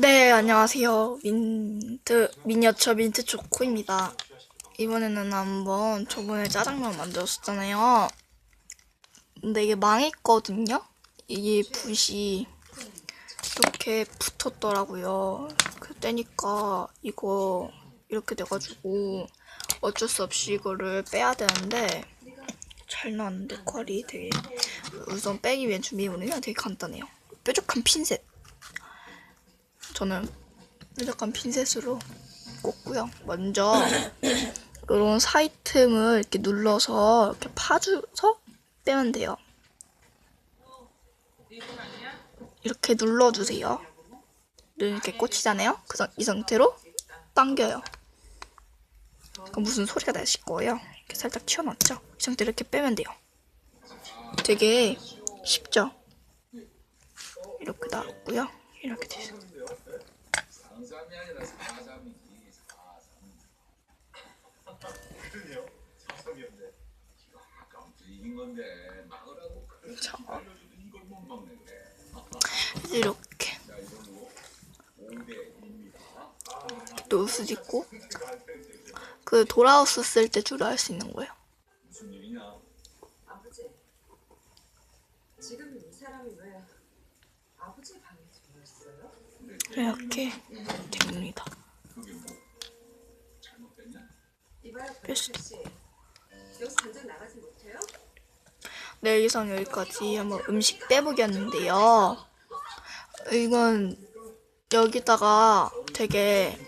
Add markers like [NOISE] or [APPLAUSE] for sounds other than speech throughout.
네, 안녕하세요. 민트, 미니어처 민트 초코입니다. 이번에는 한번 저번에 짜장면 만들었었잖아요. 근데 이게 망했거든요? 이게 붓이 이렇게 붙었더라고요. 그때니까 이거 이렇게 돼가지고 어쩔 수 없이 이거를 빼야 되는데 잘 나왔는데 퀄이 되게 우선 빼기 위한 준비물은 되게 간단해요. 뾰족한 핀셋. 저는 뾰족한 핀셋으로 꽂고요. 먼저 이런 사이 틈을 이렇게 눌러서 이렇게 파줘서 빼면 돼요. 이렇게 눌러주세요. 이렇게 꽂히잖아요. 그 상- 이 상태로 당겨요. 그럼 무슨 소리가 나실 거예요. 이렇게 살짝 튀어나왔죠? 이 상태로 이렇게 빼면 돼요. 되게 쉽죠? 이렇게 나왔고요. 이렇게 돼요. 상삼이 아니라 사삼이지 사삼 그러네요. 사삼이었네. 이거 아까부터 이긴 건데 막으라고 그렇게 자. 알려줘도 이걸 못 막네 그래 이렇게 자 이건 뭐 5대 2입니다 노스 짓고 그 돌아우스 쓸 때 주로 할 수 있는 거예요. 무슨 일이냐 아버지, 지금 이 사람이 왜 아버지 방에 들어왔어요? 이렇게 나가지 못해요? 네, 이상 여기까지 한번 음식 빼보기였는데요. 이건 여기다가 되게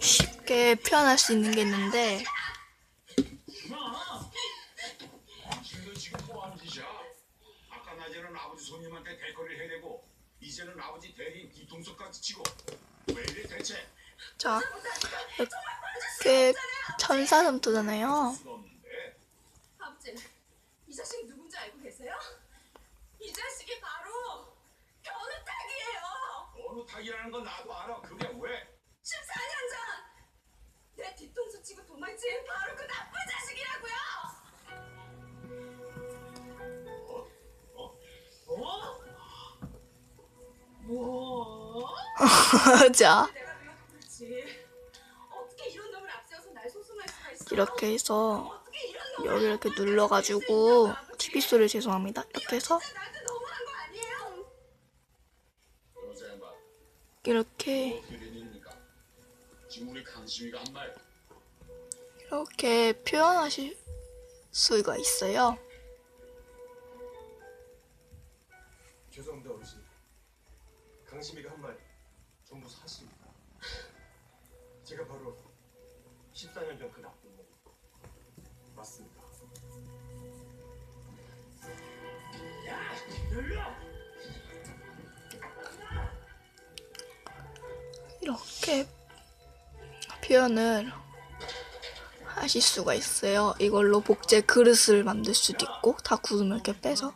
쉽게 표현할 수 있는 게 있는데 자 이렇게 천사점토잖아요. 수가 없는데 아버지, 이 자식이 누군지 알고 계세요? 이 자식이 바로 변우탁이에요! 어느 탁이라는 건 나도 알아 그게 왜 14년 전! 내 뒤통수 치고 도망친 바로 그 나쁜 자식이라고요! 뭐? [LAUGHS] 자 이렇게 해서 여기 이렇게 눌러가지고 TV 소리 죄송합니다. 이렇게 해서 이렇게 이렇게 표현하실 수가 있어요. 죄송합니다 어르신. 강심이가 한 말 전부 사실입니다. 제가 바로 14년 전 그 나쁜 놈 맞습니다. 이렇게 표현을 하실 수가 있어요. 이걸로 복제 그릇을 만들 수도 있고 다 구우면 이렇게 빼서.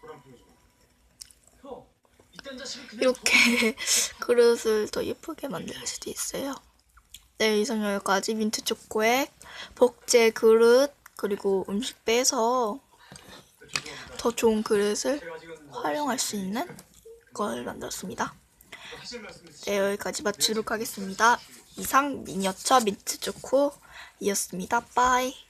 그딴 이렇게 [LAUGHS] 그릇을 더 예쁘게 만들 수도 있어요. 네, 이상 여기까지 민트 초코에 복제 그릇 그리고 음식 빼서 더 좋은 그릇을 활용할 수 있는 걸 만들었습니다. 네, 여기까지 마치도록 하겠습니다. 이상 미니어처 민트 초코이었습니다. 빠이.